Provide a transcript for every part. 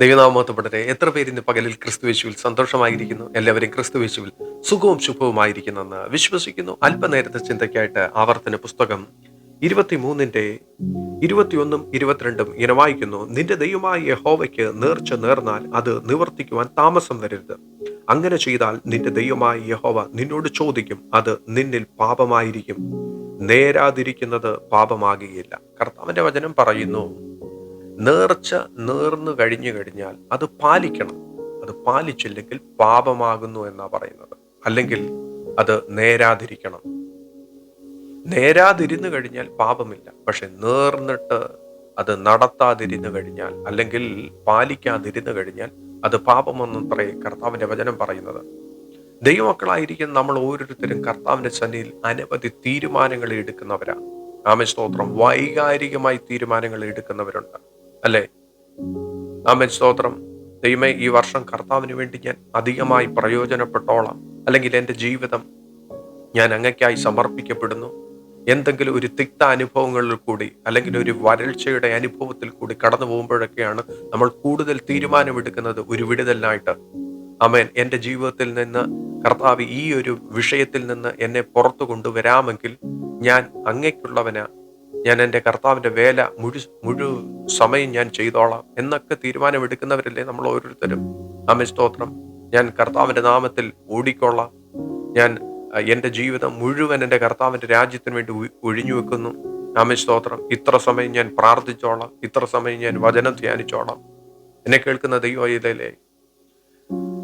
ദൈവനാമത്തപ്പെടട്ടെ. എത്ര പേര് ഇന്ന് പകലിൽ ക്രിസ്തുവേശുവിൽ സന്തോഷമായിരിക്കുന്നു? എല്ലാവരും ക്രിസ്തുവേശുവിൽ സുഖവും ശുഭവുമായിരിക്കുന്നെന്ന് വിശ്വസിക്കുന്നു. അല്പനേരത്തെ ചിന്തയ്ക്കായിട്ട് ആവർത്തന പുസ്തകം ഇരുപത്തിമൂന്നിന്റെ ഇരുപത്തിയൊന്നും ഇരുപത്തിരണ്ടും ഇങ്ങനെ വായിക്കുന്നു. നിന്റെ ദൈവമായ യഹോവയ്ക്ക് നേർച്ച നേർന്നാൽ അത് നിവർത്തിക്കുവാൻ താമസം വരരുത്. അങ്ങനെ ചെയ്താൽ നിന്റെ ദൈവമായ യഹോവ നിന്നോട് ചോദിക്കും അത് നിന്നിൽ പാപമായിരിക്കും. നേരാതിരിക്കുന്നത് പാപമാകുകയില്ല. കർത്താവിന്റെ വചനം പറയുന്നു നേർച്ച നേർന്നു കഴിഞ്ഞു കഴിഞ്ഞാൽ അത് പാലിക്കണം. അത് പാലിച്ചില്ലെങ്കിൽ പാപമാകുന്നു എന്നാ പറയുന്നത്. അല്ലെങ്കിൽ അത് നേരാതിരിക്കണം. നേരാതിരുന്നു കഴിഞ്ഞാൽ പാപമില്ല. പക്ഷെ നേർന്നിട്ട് അത് നടത്താതിരുന്നു കഴിഞ്ഞാൽ അല്ലെങ്കിൽ പാലിക്കാതിരുന്നു കഴിഞ്ഞാൽ അത് പാപമെന്നത്രേ കർത്താവിന്റെ വചനം പറയുന്നത്. ദൈവമക്കളായിരിക്കും നമ്മൾ ഓരോരുത്തരും കർത്താവിന്റെ സന്നിധിയിൽ അനവധി തീരുമാനങ്ങൾ എടുക്കുന്നവരാണ്. ആമേ സ്തോത്രം. വൈകാരികമായി തീരുമാനങ്ങൾ എടുക്കുന്നവരുണ്ട്. അല്ലേ? ആമേൻ. സ്തോത്രം. ദൈവമേ ഈ വർഷം കർത്താവിന് വേണ്ടി ഞാൻ അധികമായി പ്രയോജനപ്പെട്ടോളാം. അല്ലെങ്കിൽ എന്റെ ജീവിതം ഞാൻ അങ്ങയ്ക്കായി സമർപ്പിക്കപ്പെടുന്നു. എന്തെങ്കിലും ഒരു തിക്ത അനുഭവങ്ങളിൽ കൂടി അല്ലെങ്കിൽ ഒരു വരൾച്ചയുടെ അനുഭവത്തിൽ കൂടി കടന്നു പോകുമ്പോഴൊക്കെയാണ് നമ്മൾ കൂടുതൽ തീരുമാനമെടുക്കുന്നത് ഒരു വിടുതലിനായിട്ട്. അമേൻ എന്റെ ജീവിതത്തിൽ നിന്ന് കർത്താവ് ഈ ഒരു വിഷയത്തിൽ നിന്ന് എന്നെ പുറത്തു കൊണ്ടുവരാമെങ്കിൽ ഞാൻ അങ്ങയ്ക്കുള്ളവന് ഞാൻ എന്റെ കർത്താവിന്റെ വേല മുഴു മുഴു സമയം ഞാൻ ചെയ്തോളാം എന്നൊക്കെ തീരുമാനമെടുക്കുന്നവരല്ലേ നമ്മൾ ഓരോരുത്തരും. ആമേ സ്തോത്രം. ഞാൻ കർത്താവിന്റെ നാമത്തിൽ ഓടിക്കൊള്ളാം. ഞാൻ എന്റെ ജീവിതം മുഴുവൻ എന്റെ കർത്താവിന്റെ രാജ്യത്തിന് വേണ്ടി ഒഴിഞ്ഞു വെക്കുന്നു. ആമേ സ്തോത്രം. ഇത്ര സമയം ഞാൻ പ്രാർത്ഥിച്ചോളാം. ഇത്ര സമയം ഞാൻ വചനം ധ്യാനിച്ചോളാം. എന്നെ കേൾക്കുന്ന ദൈവയിലേ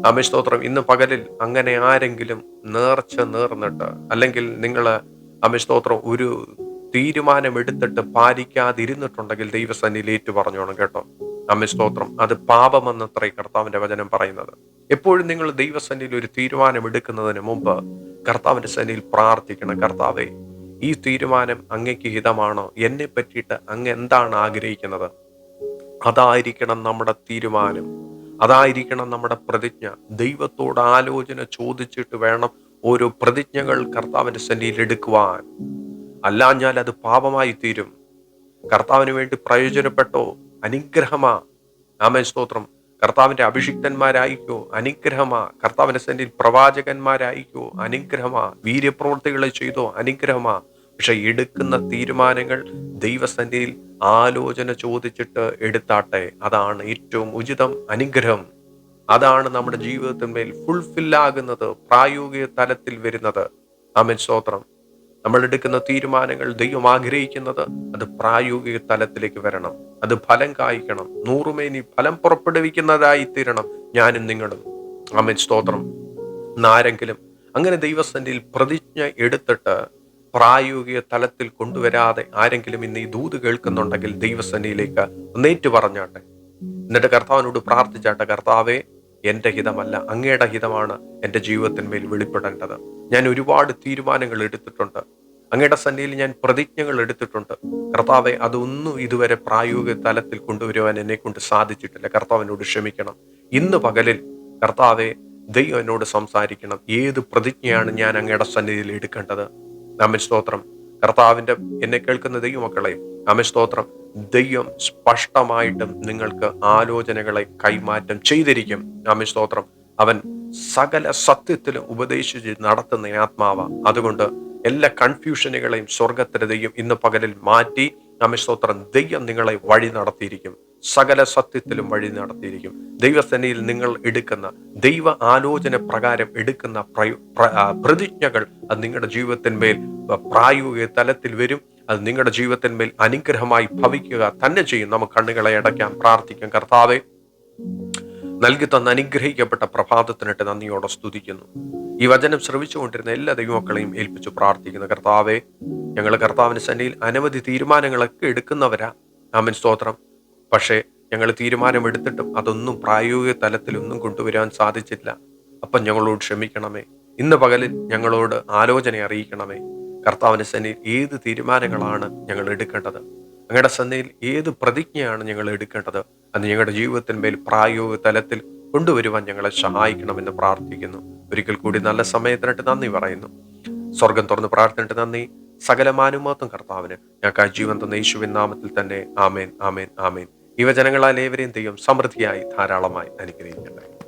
ആമേ സ്തോത്രം. ഇന്ന് പകലിൽ അങ്ങനെ ആരെങ്കിലും നേർച്ച നേർന്നിട്ട് അല്ലെങ്കിൽ നിങ്ങൾ ആമേ സ്തോത്രം ഒരു തീരുമാനമെടുത്തിട്ട് പാലിക്കാതിരുന്നിട്ടുണ്ടെങ്കിൽ ദൈവസന്നിധിയിൽ ഏറ്റു പറഞ്ഞോണം കേട്ടോ. നമ്മെ സ്തോത്രം. അത് പാപമെന്നത്രേ കർത്താവിന്റെ വചനം പറയുന്നത്. എപ്പോഴും നിങ്ങൾ ദൈവസന്നിധിയിൽ ഒരു തീരുമാനം എടുക്കുന്നതിന് മുമ്പ് കർത്താവിന്റെ സന്നിധിയിൽ പ്രാർത്ഥിക്കണം. കർത്താവെ ഈ തീരുമാനം അങ്ങയ്ക്ക് ഹിതമാണോ? എന്നെ പറ്റിയിട്ട് അങ്ങ് എന്താണ് ആഗ്രഹിക്കുന്നത്? അതായിരിക്കണം നമ്മുടെ തീരുമാനം. അതായിരിക്കണം നമ്മുടെ പ്രതിജ്ഞ. ദൈവത്തോട് ആലോചന ചോദിച്ചിട്ട് വേണം ഓരോ പ്രതിജ്ഞകൾ കർത്താവിന്റെ സന്നിധിയിൽ എടുക്കുവാൻ. അല്ലാഞ്ഞാൽ അത് പാപമായി തീരും. കർത്താവിന് വേണ്ടി പ്രയോജനപ്പെട്ടോ? അനുഗ്രഹമാ. ആമേ സ്തോത്രം കർത്താവിന്റെ അഭിഷിക്തന്മാരായിക്കോ അനുഗ്രഹമാ. കർത്താവിന്റെ സന്നിധിയിൽ പ്രവാചകന്മാരായിക്കോ അനുഗ്രഹമാ. വീര്യപ്രവൃത്തികളെ ചെയ്തോ അനുഗ്രഹമാ. പക്ഷെ എടുക്കുന്ന തീരുമാനങ്ങൾ ദൈവസന്നിധിയിൽ ആലോചന ചോദിച്ചിട്ട് എടുത്താട്ടെ. അതാണ് ഏറ്റവും ഉചിതം അനുഗ്രഹം. അതാണ് നമ്മുടെ ജീവിതത്തിന്മേൽ ഫുൾഫില്ലാകുന്നത് പ്രായോഗിക തലത്തിൽ വരുന്നത്. അമിത് സ്തോത്രം നമ്മൾ എടുക്കുന്ന തീരുമാനങ്ങൾ ദൈവം ആഗ്രഹിക്കുന്നത് അത് പ്രായോഗിക തലത്തിലേക്ക് വരണം. അത് ഫലം കായ്ക്കണം. നൂറുമേനി ഫലം പുറപ്പെടുവിക്കുന്നതായി തീരണം. ഞാനും നിങ്ങളും. അമിൻ സ്തോത്രം. എന്നാരെങ്കിലും അങ്ങനെ ദൈവസന്നിധിയിൽ പ്രതിജ്ഞ എടുത്തിട്ട് പ്രായോഗിക തലത്തിൽ കൊണ്ടുവരാതെ ആരെങ്കിലും ഇന്ന് ഈ ദൂത് കേൾക്കുന്നുണ്ടെങ്കിൽ ദൈവസന്നിധിയിലേക്ക് നേറ്റു പറഞ്ഞാട്ടെ എന്നിട്ട് കർത്താവിനോട് പ്രാർത്ഥിച്ചാട്ടെ. കർത്താവേ എന്റെ ഹിതമല്ല അങ്ങയുടെ ഹിതമാണ് എന്റെ ജീവിതത്തിന്മേൽ വെളിപ്പെടേണ്ടത്. ഞാൻ ഒരുപാട് തീരുമാനങ്ങൾ എടുത്തിട്ടുണ്ട്. അങ്ങയുടെ സന്നിധിയിൽ ഞാൻ പ്രതിജ്ഞകൾ എടുത്തിട്ടുണ്ട്. കർത്താവെ അതൊന്നും ഇതുവരെ പ്രായോഗിക തലത്തിൽ കൊണ്ടുവരുവാൻ എന്നെ കൊണ്ട് സാധിച്ചിട്ടില്ല. കർത്താവിനോട് ക്ഷമിക്കണം. ഇന്ന് പകലിൽ കർത്താവെ ദൈവം എന്നോട് സംസാരിക്കണം. ഏത് പ്രതിജ്ഞയാണ് ഞാൻ അങ്ങയുടെ സന്നിധിയിൽ എടുക്കേണ്ടത്? നമ്മൾ സ്തോത്രം. കർത്താവിന്റെ എന്നെ കേൾക്കുന്ന ദൈവമക്കളെ അമ്മ സ്തോത്രം. ദൈവം സ്പഷ്ടമായിട്ടും നിങ്ങൾക്ക് ആലോചനകളെ കൈമാറ്റം ചെയ്തിരിക്കും. ആമി സ്തോത്രം. അവൻ സകല സത്യത്തിലും ഉപദേശിച്ച് നടത്തുന്ന ആത്മാവ. അതുകൊണ്ട് എല്ലാ കൺഫ്യൂഷനുകളെയും സ്വർഗത്തിന് ദൈവം ഇന്ന് പകലിൽ മാറ്റി നമ്മി സ്തോത്രം. ദൈവം നിങ്ങളെ വഴി നടത്തിയിരിക്കും. സകല സത്യത്തിലും വഴി നടത്തിയിരിക്കും. ദൈവസേനയിൽ നിങ്ങൾ എടുക്കുന്ന ദൈവ ആലോചന പ്രകാരം എടുക്കുന്ന പ്രതിജ്ഞകൾ അത് നിങ്ങളുടെ ജീവിതത്തിന്മേൽ പ്രായോഗിക തലത്തിൽ വരും. അത് നിങ്ങളുടെ ജീവിതത്തിന്മേൽ അനുഗ്രഹമായി ഭവിക്കുക തന്നെ ചെയ്യും. നമുക്ക് കണ്ണുകളെ അടയ്ക്കാം പ്രാർത്ഥിക്കാം. കർത്താവെ നൽകി തന്ന അനുഗ്രഹിക്കപ്പെട്ട പ്രഭാതത്തിനിട്ട് നന്ദിയോടെ സ്തുതിക്കുന്നു. ഈ വചനം ശ്രമിച്ചുകൊണ്ടിരുന്ന എല്ലാ ദൈവമക്കളെയും ഏൽപ്പിച്ചു പ്രാർത്ഥിക്കുന്നു. കർത്താവെ ഞങ്ങൾ കർത്താവിന് സന്നിയിൽ അനവധി തീരുമാനങ്ങളൊക്കെ എടുക്കുന്നവരാ. ആമൻ. സ്തോത്രം. പക്ഷേ ഞങ്ങൾ തീരുമാനമെടുത്തിട്ടും അതൊന്നും പ്രായോഗിക തലത്തിലൊന്നും കൊണ്ടുവരാൻ സാധിച്ചില്ല. അപ്പം ഞങ്ങളോട് ക്ഷമിക്കണമേ. ഇന്ന് പകലിൽ ഞങ്ങളോട് ആലോചന അറിയിക്കണമേ. കർത്താവിന്റെ സന്നിധിയിൽ ഏത് തീരുമാനങ്ങളാണ് ഞങ്ങൾ എടുക്കേണ്ടത്? അങ്ങയുടെ സന്നിധിയിൽ ഏത് പ്രതിജ്ഞയാണ് ഞങ്ങൾ എടുക്കേണ്ടത്? അത് ഞങ്ങളുടെ ജീവിതത്തിന്മേൽ പ്രായോഗിക തലത്തിൽ കൊണ്ടുവരുവാൻ ഞങ്ങളെ സഹായിക്കണമെന്ന് പ്രാർത്ഥിക്കുന്നു. ഒരിക്കൽ കൂടി നല്ല സമയത്തിനായിട്ട് നന്ദി പറയുന്നു. സ്വർഗം തുറന്ന് പ്രാർത്ഥനയിട്ട് നന്ദി. സകലമാനുമാത്വം കർത്താവിന് ഞങ്ങൾക്ക് ആ ജീവൻ തന്ന യേശുവിൻ നാമത്തിൽ തന്നെ ആമേൻ ആമേൻ ആമേൻ. യുവജനങ്ങളാൽ ഏവരെയും ദൈവം സമൃദ്ധിയായി ധാരാളമായി അനുഗ്രഹിക്കട്ടെ.